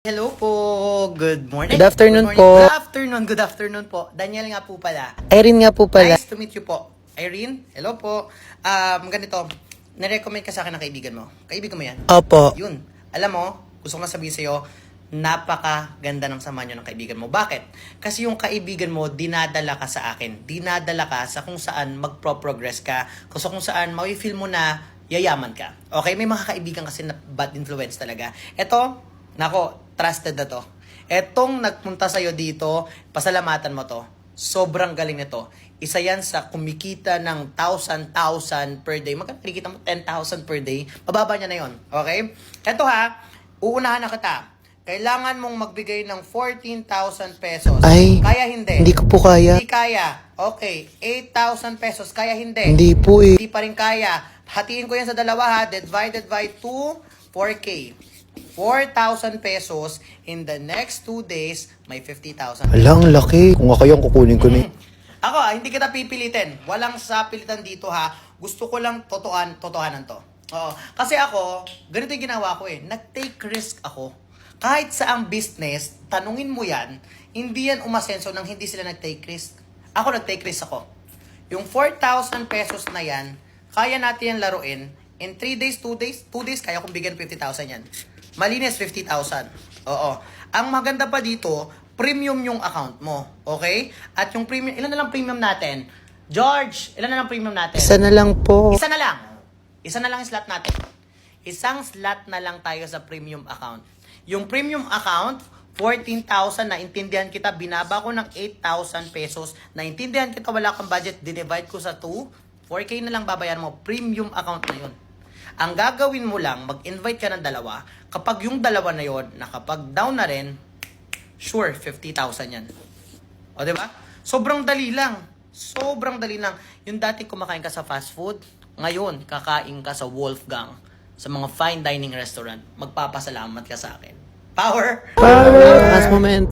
Hello po. Good morning. Good afternoon Good morning. po. Good afternoon. Good afternoon po. Daniel nga po pala. Irene nga po pala. Nice to meet you po. Irene, hello po. Um, ganito, narecommend ka sa akin ng kaibigan mo. Kaibigan mo yan? Opo. Yun. Alam mo, gusto ko na sabihin sa'yo, napakaganda ng sama nyo ng kaibigan mo. Bakit? Kasi yung kaibigan mo, dinadala ka sa akin. Dinadala ka sa kung saan magpro-progress ka. Sa kung saan, mawi-feel mo na yayaman ka. Okay? May mga kaibigan kasi na bad influence talaga. Ito, nako, trusted na to. Etong nagpunta sa'yo dito, pasalamatan mo to. Sobrang galing nito. Isa yan sa kumikita ng 1,000,000 per day. Magkano kinikita mo? 10,000 per day. Mababa niya na yon. Okay? Eto ha, uunahan na kita. Kailangan mong magbigay ng 14,000 pesos. Ay, kaya hindi. Hindi ko po kaya. Hindi kaya. Okay. 8,000 pesos. Kaya hindi. Hindi po eh. Hindi pa rin kaya. Hatiin ko yan sa dalawa ha. Divided by 2, 4K. 4,000 pesos. In the next 2 days, may 50,000. Ala, ang laki. Kung ako yung kukunin ko na. Ako, ah, hindi kita pipilitin. Walang sapilitan dito ha. Gusto ko lang totoan, totohanan to. Oo. Kasi ako, ganito yung ginawa ko eh. Nag-take risk ako. Kahit sa ang business, tanungin mo yan, hindi yan umasenso nang hindi sila nag-take risk. Ako nag-take risk ako. Yung 4,000 pesos na yan, kaya natin yan laruin. In 3 days, 2 days, 2 days, kaya kong bigyan 50,000 yan. Malinis, 50,000. Oo. Ang maganda pa dito, premium yung account mo. Okay? At yung premium, ilan na lang premium natin? George, ilan na lang premium natin? Isa na lang po. Isa na lang. Isa na lang yung slot natin. Isang slot na lang tayo sa premium account. Yung premium account, 14,000, naintindihan kita, binaba ko ng 8,000 pesos, naintindihan kita, wala kang budget, dinivide ko sa 2, 4K na lang babayaran mo, premium account na yun. Ang gagawin mo lang, mag-invite ka ng dalawa, kapag yung dalawa na yon nakapag-down na rin, sure, 50,000 yan. O, di ba? Sobrang dali lang. Sobrang dali lang. Yung dati kumakain ka sa fast food, ngayon, kakain ka sa Wolfgang, sa mga fine dining restaurant, magpapasalamat ka sa akin. Power! Power! Last moment.